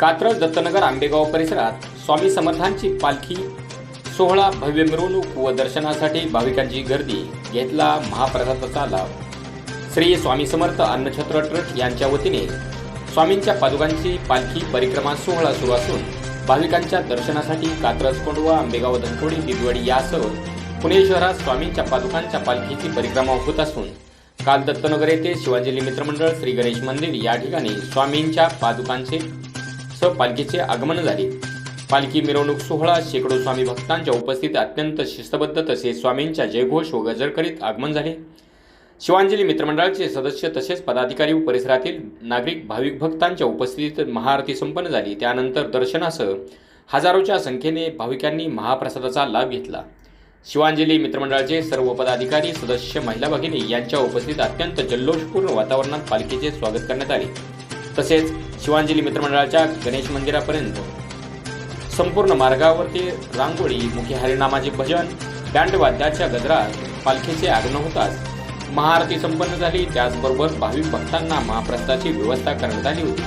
कात्रज दत्तनगर आंबेगाव परिसरात स्वामी समर्थांची पालखी सोहळा भव्य मिरवणूक व दर्शनासाठी भाविकांची गर्दी घेतला महाप्रसादाचा लाभ. श्री स्वामी समर्थ अन्नछत्र ट्रस्ट यांच्या वतीने स्वामींच्या पादुकांची पालखी परिक्रमा सोहळा सुरू असून भाविकांच्या दर्शनासाठी कात्रज कोंडवा आंबेगाव धनकोडी दिदवडी यासह पुणे शहरात स्वामींच्या पादुकांच्या पालखीची परिक्रमा होत असून काल दत्तनगर येथे शिवांजली मित्रमंडळ श्री गणेश मंदिर या ठिकाणी स्वामींच्या पादुकांचे सह पालखीचे आगमन झाले. पालखी मिरवणूक सोहळा शेकडो स्वामी भक्तांच्या उपस्थितीत अत्यंत शिस्तबद्ध तसेच स्वामींच्या जयघोष व गजर करीत आगमन झाले. शिवांजली मित्रमंडळाचे सदस्य तसेच पदाधिकारी व परिसरातील नागरिक भाविक भक्तांच्या उपस्थितीत महाआरती संपन्न झाली. त्यानंतर दर्शनासह हजारोच्या संख्येने भाविकांनी महाप्रसादाचा लाभ घेतला. शिवांजली मित्रमंडळाचे सर्व पदाधिकारी सदस्य महिला भगिनी यांच्या उपस्थितीत अत्यंत जल्लोषपूर्ण वातावरणात पालखीचे स्वागत करण्यात आले. तसेच शिवांजली मित्रमंडळाच्या गणेश मंदिरापर्यंत. संपूर्ण मार्गावरती रांगोळी मुखी हरिनामाचे भजन बँडवाद्याच्या गजरात पालखीचे आगमन होताच महाआरती संपन्न झाली त्याचबरोबर भाविक भक्तांना महाप्रसादाची व्यवस्था करण्यात आली होती.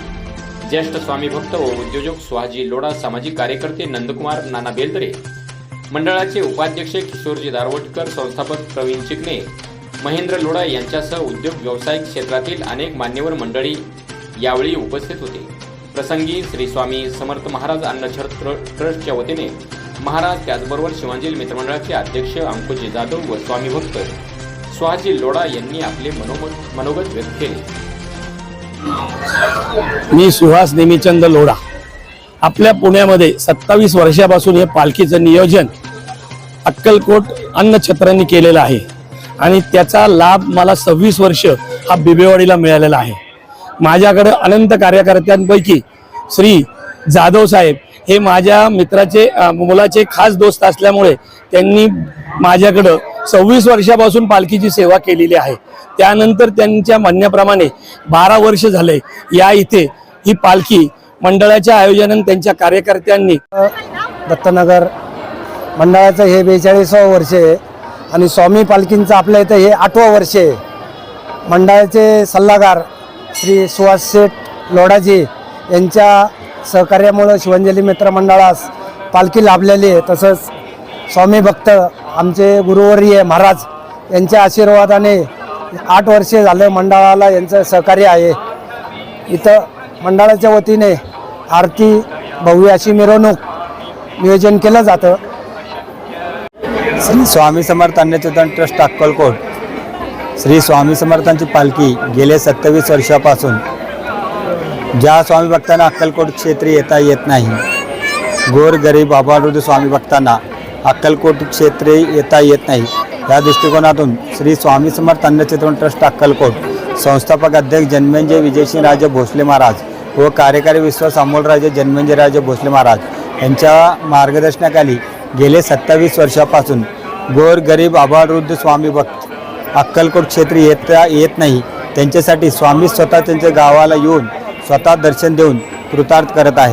ज्येष्ठ स्वामी भक्त व उद्योजक सुहाजी लोढा सामाजिक कार्यकर्ते नंदकुमार नाना बेलदरे मंडळाचे उपाध्यक्ष किशोरजी दारवटकर संस्थापक प्रवीण चिकणे महेंद्र लोढा यांच्यासह उद्योग व्यावसायिक क्षेत्रातील अनेक मान्यवर मंडळी यावेळी उपस्थित होते. प्रसंगी श्री स्वामी समर्थ महाराज अन्नछत्र ट्रस्टच्या वतीने महाराज त्याचबरोबर शिवांजली मित्रमंडळाचे अध्यक्ष अंकुजी जाधव व स्वामी भक्त सुहाजी लोडा यांनी आपले मनोमत मनोगत व्यक्त केले. मी सुहास नेमीचंद लोढा. आपल्या पुण्यामध्ये सत्तावीस वर्षापासून हे पालखीचं नियोजन अक्कलकोट अन्नछत्रांनी केलेलं आहे. आणि त्याचा लाभ मला सव्वीस वर्ष हा बिबेवाडीला मिळालेला आहे. माझ्याकडे अनंत कार्यकर्त्यांपैकी श्री जाधव साहेब हे माझ्या मित्राचे मुलाचे खास दोस्त असल्यामुळे त्यांनी माझ्याकडं सव्वीस वर्षापासून पालखीची सेवा केलेली आहे. त्यानंतर त्यांच्या म्हणण्याप्रमाणे बारा वर्ष झाले या इथे ही पालखी मंडळाच्या आयोजनाने त्यांच्या कार्यकर्त्यांनी दत्तनगर मंडळाचं हे बेचाळीसावं वर्ष आहे आणि स्वामी पालखींचं आपल्या इथं हे आठवं वर्ष आहे. मंडळाचे सल्लागार श्री सुहास शेठ लोढाजी यांच्या सहकार्यामुळं शिवंजली मित्र मंडळास पालखी लाभलेली आहे. तसंच स्वामी भक्त आमचे गुरुवर्य महाराज यांच्या आशीर्वादाने आठ वर्षे झालं मंडळाला यांचं सहकार्य आहे. इथं मंडळाच्या वतीने आरती भव्य अशी मिरवणूक नियोजन केलं जातं. श्री स्वामी समर्थ अन्नचेतन ट्रस्ट अक्कलकोट. श्री स्वामी समर्थांची पालखी गेले सत्तावीस वर्षापासून. ज्या स्वामी भक्तांना अक्कलकोट क्षेत्री येता येत नाही गोर गरीब अभावृद्ध स्वामी भक्तांना अक्कलकोट क्षेत्रे येता येत नाही या दृष्टिकोनातून श्री स्वामी समर्थ अन्नचित्रण ट्रस्ट अक्कलकोट संस्थापक अध्यक्ष जन्मेंजय विजयसिंह राजे भोसले महाराज व कार्यकारी विश्वास अमोलराजे जन्मेंजय राजे भोसले महाराज यांच्या मार्गदर्शनाखाली गेले सत्तावीस वर्षापासून गोर गरीब स्वामी भक्त अक्कलकोट क्षेत्री येता येत नाही. त्यांच्यासाठी स्वामी स्वतः त्यांच्या गावाला येऊन स्वतः दर्शन देऊन कृतार्थ करत आहे.